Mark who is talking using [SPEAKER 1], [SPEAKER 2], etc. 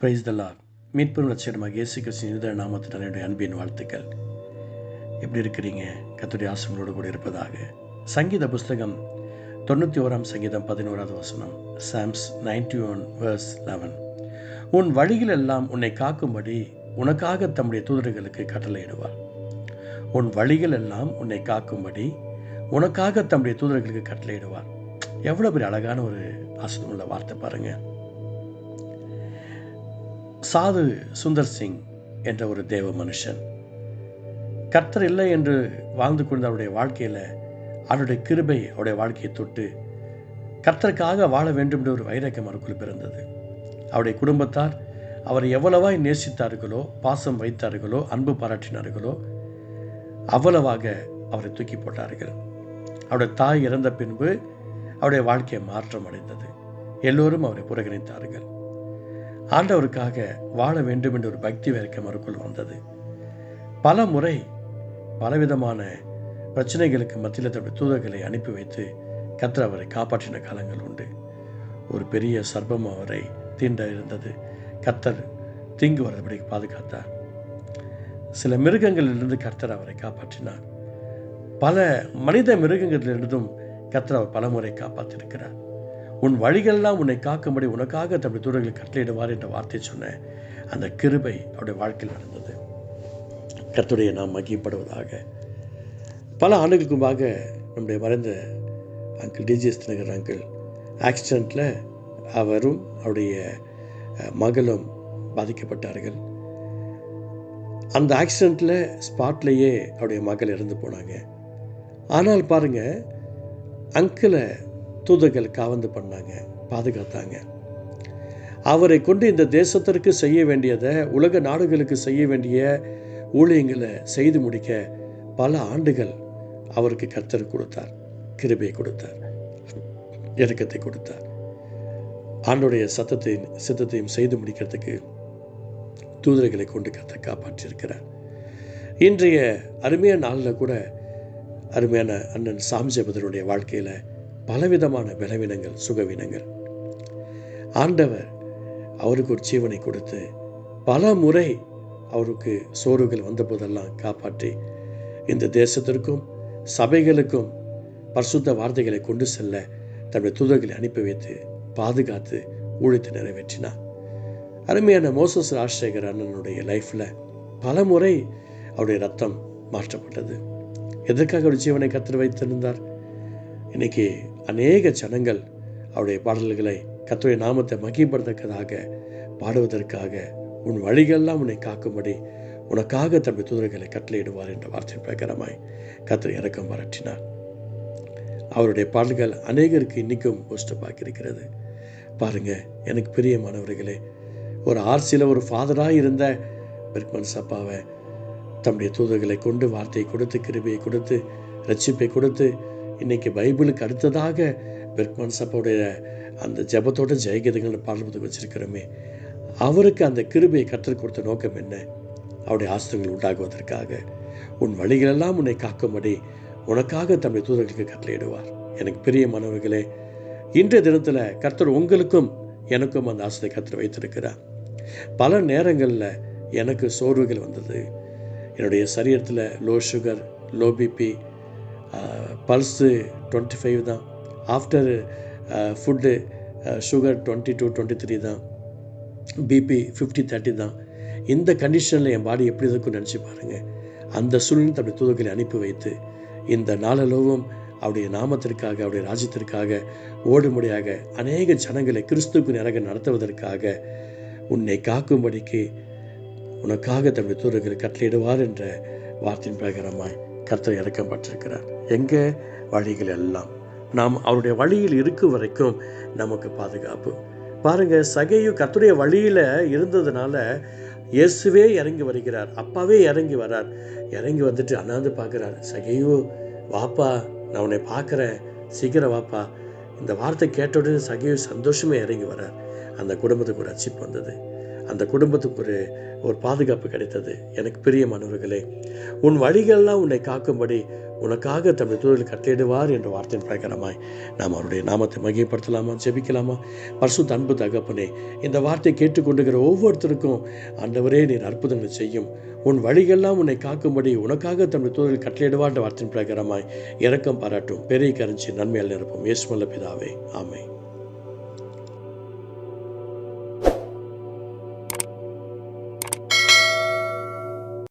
[SPEAKER 1] Praise the Lord மீட்பும் லட்சியமாக இயேசு கிறிஸ்து நிறுத நாமத்தின் என்னுடைய அன்பின் வாழ்த்துக்கள். எப்படி இருக்கிறீங்க? கத்துடைய ஆசிரியங்களோடு கூட இருப்பதாக. சங்கீத புஸ்தகம் தொண்ணூற்றி ஓராம் சங்கீதம் பதினோராவது வசனம் Psalms ninety one verse eleven உன் வழியில் எல்லாம் உன்னை காக்கும்படி உனக்காக தம்முடைய தூதர்களுக்கு கட்டளையிடுவார் உன் வழிகள் எல்லாம் உன்னை காக்கும்படி உனக்காக தம்முடைய தூதர்களுக்கு கட்டளையிடுவார் எவ்வளோ பெரிய அழகான ஒரு ஆசனம் உள்ள வார்த்தை பாருங்கள் சாது சுந்தர் சிங் என்ற ஒரு தேவ மனுஷன். கர்த்தர் இல்லை என்று வாழ்ந்து கொண்ட அவருடைய வாழ்க்கையில் அவருடைய கிருபை அவருடைய வாழ்க்கையை தொட்டு கர்த்தருக்காக வாழ வேண்டும் என்ற ஒரு வைரக்கம் அவருக்குள் பிறந்தது. அவருடைய குடும்பத்தார் அவரை எவ்வளவாய் நேசித்தார்களோ பாசம் வைத்தார்களோ அன்பு பாராட்டினார்களோ அவ்வளவாக அவரை தூக்கி போட்டார்கள். அவருடைய தாய் இறந்த பின்பு அவருடைய வாழ்க்கையை மாற்றம் அடைந்தது. எல்லோரும் அவரை புறக்கணித்தார்கள். ஆண்டவருக்காக வாழ வேண்டும் என்ற ஒரு பக்தி வேர்க்கம் அவருக்குள் வந்தது. பல முறை பலவிதமான பிரச்சனைகளுக்கு மத்தியில் தன்னுடைய தூதர்களை அனுப்பி வைத்து கத்திர அவரை காப்பாற்றின காலங்கள் உண்டு. ஒரு பெரிய சர்பம் அவரை தீண்ட இருந்தது. கத்தர் தீங்கு வரபடி பாதுகாத்தார். சில மிருகங்களிலிருந்து கர்த்தர் அவரை காப்பாற்றினார். பல மனித மிருகங்களிலிருந்தும் கர்த்தர் அவர் பலமுறை காப்பாற்றிருக்கிறார் உன் வழிகளெல்லாம் உன்னை காக்கும்படி உனக்காக தம்முடைய தூரங்களை கட்டளையிடுவார் என்ற வார்த்தை சொன்ன அந்த கிருபை அவருடைய வாழ்க்கையில் நடந்தது. கத்துடைய நாம் மகிப்படுவதாக பல ஆண்டுகளுக்கு முன்பாக நம்முடைய மறைந்த அங்கிள் டிஜிஎஸ் நகர் அங்கிள் ஆக்சிடெண்ட்டில் அவரும் அவருடைய மகளும் பாதிக்கப்பட்டார்கள். அந்த ஆக்சிடெண்ட்டில் ஸ்பாட்லேயே அவருடைய மகள் இறந்து போனாங்க. ஆனால் பாருங்கள் அங்கிளை தூதர்கள் காவந்து பண்ணாங்க பாதுகாத்தாங்க. அவரை கொண்டு இந்த தேசத்திற்கு செய்ய வேண்டியதை உலக நாடுகளுக்கு செய்ய வேண்டிய ஊழியங்களை செய்து முடிக்க பல ஆண்டுகள் அவருக்கு கர்த்தர் கொடுத்தார் கிருபை கொடுத்தார் இறக்கத்தை கொடுத்தார். ஆண்டுடைய சத்தத்தையும் சித்தத்தையும் செய்து முடிக்கிறதுக்கு தூதர்களை கொண்டு கத்த காப்பாற்றியிருக்கிறார். இன்றைய அருமையான நாளில் கூட அருமையான அண்ணன் சாம்ஜபதனுடைய வாழ்க்கையில் பலவிதமான பலவீனங்கள் சுகவீனங்கள். ஆண்டவர் அவருக்கு ஒரு ஜீவனை கொடுத்து பல முறை அவருக்கு சோறுகள் வந்தபோதெல்லாம் காப்பாற்றி இந்த தேசத்திற்கும் சபைகளுக்கும் பரிசுத்த வார்த்தைகளை கொண்டு செல்ல தன்னுடைய தூதர்களை அனுப்பி வைத்து பாதுகாத்து ஊழித்து நிறைவேற்றினார். அருமையான மோசஸ் ராஜசேகர் அண்ணனுடைய லைஃப்பில் பல முறை அவருடைய ரத்தம் மாற்றப்பட்டது. எதற்காக அவர் ஜீவனை கத்திர வைத்திருந்தார்? இன்னைக்கு அநேக ஜனங்கள் அவருடைய பாடல்களை கத்துடைய நாமத்தை மகிப்படுத்தக்கதாக பாடுவதற்காக உன் வழிகள்லாம் உன்னை காக்கும்படி உனக்காக தம்மை தூதர்களை கட்டளையிடுவார் என்ற வார்த்தை பிரகாரமாய் கத்திரை இறக்கம் வரட்டினார் அவருடைய பாடல்கள் அநேகருக்கு இன்றைக்கும் போஸ்டப்பாக இருக்கிறது. பாருங்க எனக்கு பிரியமானவர்களே ஒரு ஆர்சியில் ஒரு ஃபாதராக இருந்த பெர்க்மன் சப்பாவை தம்முடைய தூதர்களை கொண்டு வார்த்தையை கொடுத்து கிருபியை கொடுத்து ரட்சிப்பை கொடுத்து இன்னைக்கு பைபிளுக்கு அடுத்ததாக பெர்க்மன் சப்பாவுடைய அந்த ஜபத்தோட ஜெயகீதங்கள் பாடல் வச்சிருக்கிறோமே அவருக்கு அந்த கிருபையை கற்றுக் கொடுத்த நோக்கம் என்ன? அவருடைய ஆஸ்திரங்கள் உண்டாகுவதற்காக. உன் வழிகளெல்லாம் உன்னை காக்கும்படி உனக்காக தம்முடைய தூதர்களுக்கு கட்டளையிடுவார். எனக்கு பெரிய மாணவர்களே இன்றைய தினத்தில் கர்த்தர் உங்களுக்கும் எனக்கும் அந்த ஆசிரியை கர்த்தர் வைத்திருக்கிறார். பல நேரங்களில் எனக்கு சோர்வுகள் வந்தது. என்னுடைய சரீரத்தில் low sugar low BP pulse twenty five தான். After food sugar twenty two twenty three தான். பிபி ஃபிஃப்டி தேர்ட்டி தான். இந்த கண்டிஷனில் என் பாடி எப்படி இருக்குன்னு நினச்சி பாருங்கள் அந்த சூழ்நிலை தன்னுடைய தூதர்களை அனுப்பி வைத்து இந்த நாளளவும் அவருடைய நாமத்திற்காக அவருடைய ராஜ்யத்திற்காக ஓடுமுடியாக அநேக ஜனங்களை கிறிஸ்துக்கு நிறக நடத்துவதற்காக உன்னை காக்கும்படிக்கு உனக்காக தன்னுடைய தூதர்கள் கட்டளையிடுவார் என்ற வார்த்தையின் பிரகாரமாய் கர்த்தர் இறக்கப்பட்டிருக்கிறார். எங்கே? வழிகள் எல்லாம். நாம் அவருடைய வழியில் இருக்கும் வரைக்கும் நமக்கு பாதுகாப்பு. பாருங்க சகையு கர்த்தருடைய வழியில் இருந்ததுனால இயேசுவே இறங்கி வருகிறார். அப்பாவே இறங்கி வரார். இறங்கி வந்துட்டு அண்ணாந்து பார்க்குறார். சகையு வாப்பா நான் உன்னை பார்க்குறேன். சீக்கிரம் வாப்பா. இந்த வார்த்தை கேட்ட உடனே சகையு சந்தோஷமே இறங்கி வரார். அந்த குடும்பத்துக்கு ஒரு அச்சிப்பு வந்தது. அந்த குடும்பத்துக்கு ஒரு ஒரு பாதுகாப்பு கிடைத்தது. எனக்கு பிரியமானவர்களே உன் வழிகள்லாம் உன்னை காக்கும்படி உனக்காக தம்முடைய தூதர்கள் கட்டளையிடுவார் என்ற வார்த்தையின் பிரகாரமாய் நாம் அவருடைய நாமத்தை மகிமைப்படுத்தலாமா ஜெபிக்கலாமா பரிசுத்த அன்பு தகப்பனே இந்த வார்த்தை கேட்டுக்கொண்டுகிற ஒவ்வொருத்தருக்கும் ஆண்டவரே நீர் அற்புதங்கள் செய்யும். உன் வழிகள்லாம் உன்னை காக்கும்படி உனக்காக தம்முடைய தூதர்கள் கட்டளையிடுவார் என்ற வார்த்தையின் பிரகாரமாய் இறக்கம் பாராட்டும். பெரிய கரஞ்சி நன்மையால் நிரப்பும். இயேசுமல்ல பிதாவே ஆமை